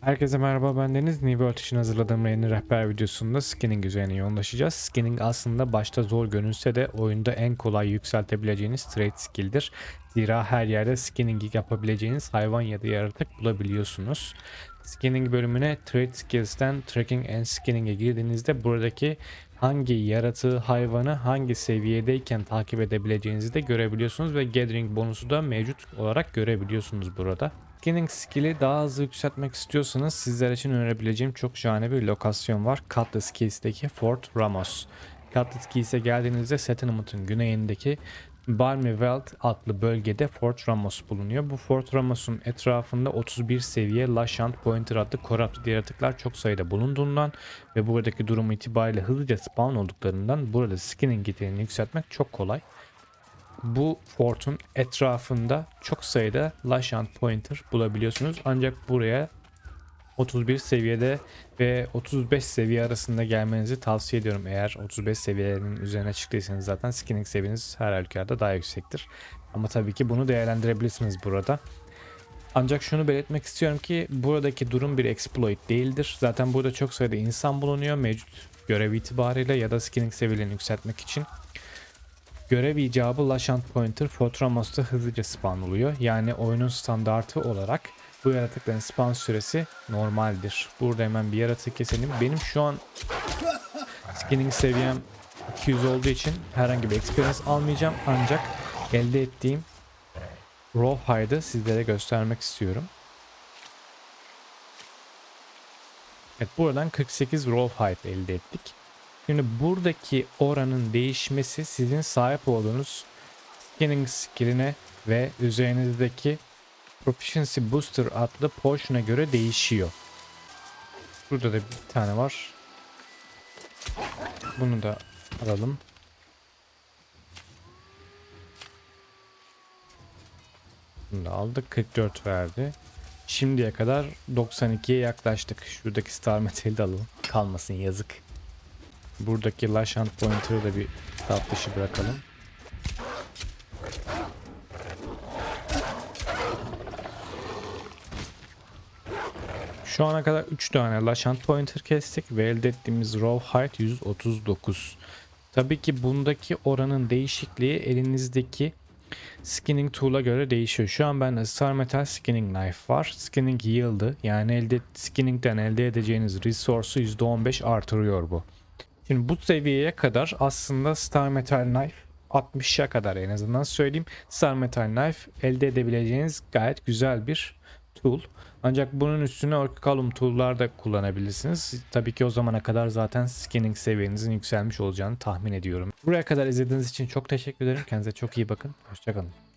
Herkese merhaba ben Deniz. New için hazırladığım yeni rehber videosunda skinning üzerine yoğunlaşacağız. Skinning aslında başta zor görünse de oyunda en kolay yükseltebileceğiniz trade skill'dir. Zira her yerde skinning yapabileceğiniz hayvan ya da yaratık bulabiliyorsunuz. Skinning bölümüne Trade Skills'ten Tracking and Skinning'e girdiğinizde buradaki hangi yaratığı, hayvanı hangi seviyedeyken takip edebileceğinizi de görebiliyorsunuz ve Gathering bonusu da mevcut olarak görebiliyorsunuz burada. Skinning skill'i daha hızlı yükseltmek istiyorsanız sizler için önerebileceğim çok şahane bir lokasyon var. Cutlass Keys'teki Fort Ramos. Cutlass Keys'e geldiğinizde Settlement'ın güneyindeki Balmiveld adlı bölgede Fort Ramos bulunuyor. Bu Fort Ramos'un etrafında 31 seviye Lashant Pointer adlı Corrupted yaratıklar çok sayıda bulunduğundan ve buradaki durum itibariyle hızlıca spawn olduklarından burada skinning yeteneğini yükseltmek çok kolay. Bu fortun etrafında çok sayıda Lashant Pointer bulabiliyorsunuz. Ancak buraya 31 seviyede ve 35 seviye arasında gelmenizi tavsiye ediyorum. Eğer 35 seviyenin üzerine çıktıysanız zaten skinning seviyeniz her halükarda daha yüksektir. Ama tabii ki bunu değerlendirebilirsiniz burada. Ancak şunu belirtmek istiyorum ki buradaki durum bir exploit değildir. Zaten burada çok sayıda insan bulunuyor mevcut görev itibariyle ya da skinning seviyelerini yükseltmek için. Görev icabı Lashant Pointer Fort Ramos'ta hızlıca spawn oluyor. Yani oyunun standartı olarak bu yaratıkların spawn süresi normaldir. Burada hemen bir yaratık keselim. Benim şu an skinning seviyem 200 olduğu için herhangi bir experience almayacağım. Ancak elde ettiğim Raw Hide'ı sizlere göstermek istiyorum. Evet buradan 48 Raw Hide elde ettik. Şimdi buradaki oranın değişmesi sizin sahip olduğunuz skinning skill'ine ve üzerinizdeki Proficiency Booster adlı potion'a göre değişiyor. Burada da bir tane var. Bunu da alalım. Bunu da aldık. 44 verdi. Şimdiye kadar 92'ye yaklaştık. Şuradaki Star Metal'i de alalım. Kalmasın yazık. Buradaki Lashant Pointer'ı da bir saf dışı bırakalım. Şu ana kadar 3 tane Lashant Pointer kestik ve elde ettiğimiz Raw Height 139. Tabii ki bundaki oranın değişikliği elinizdeki Skinning Tool'a göre değişiyor. Şu an bende Star Metal Skinning Knife var. Skinning Yield'ı yani elde Skinning'den elde edeceğiniz resource'u %15 artırıyor bu. Şimdi bu seviyeye kadar aslında Star Metal Knife 60'a kadar en azından söyleyeyim. Star Metal Knife elde edebileceğiniz gayet güzel bir tool. Ancak bunun üstüne Orcalum tool'lar da kullanabilirsiniz. Tabii ki o zamana kadar zaten skinning seviyenizin yükselmiş olacağını tahmin ediyorum. Buraya kadar izlediğiniz için çok teşekkür ederim. Kendinize çok iyi bakın. Hoşçakalın.